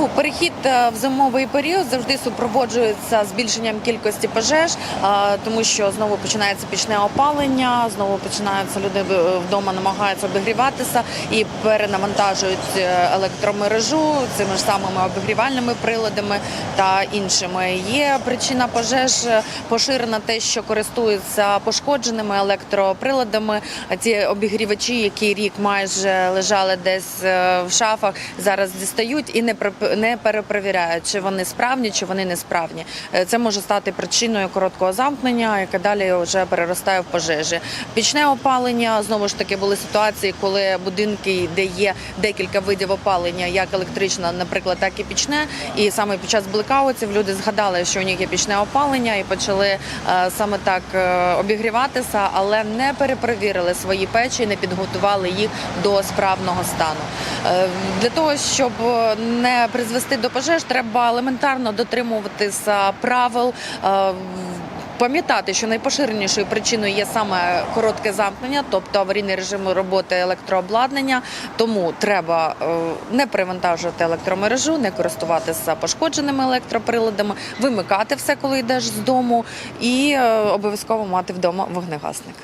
Ну, перехід е, в зимовий період завжди супроводжується збільшенням кількості пожеж, тому що знову починається пічне опалення, знову починаються люди е, вдома намагаються обігріватися і перенавантажують е, електромережу цими ж самими обігрівальними приладами та іншими. Є причина пожеж поширена те, що користуються пошкодженими електроприладами. Ці обігрівачі, які рік майже лежали десь в шафах, зараз дістають і не не перепровіряють, чи вони справні, чи вони несправні. Е, Це може стати причиною короткого замкнення, яке далі вже переростає в пожежі. Пічне опалення знову ж таки були ситуації, коли будинки, де є декілька видів опалення, як електричне, наприклад, так і пічне. І саме під час блекаутів люди згадали, що у них є пічне опалення, і почали е, саме так е, обігріватися, але не перепровірили свої печі, не підготували їх до справного стану. Для того щоб не призвести до пожеж, треба елементарно дотримуватися правил. е, Пам'ятати, що найпоширенішою причиною є саме коротке замкнення, тобто аварійний режим роботи електрообладнання. Тому треба е, не перевантажувати електромережу, не користуватися пошкодженими електроприладами, вимикати все, коли йдеш з дому, і е, обов'язково мати вдома вогнегасник.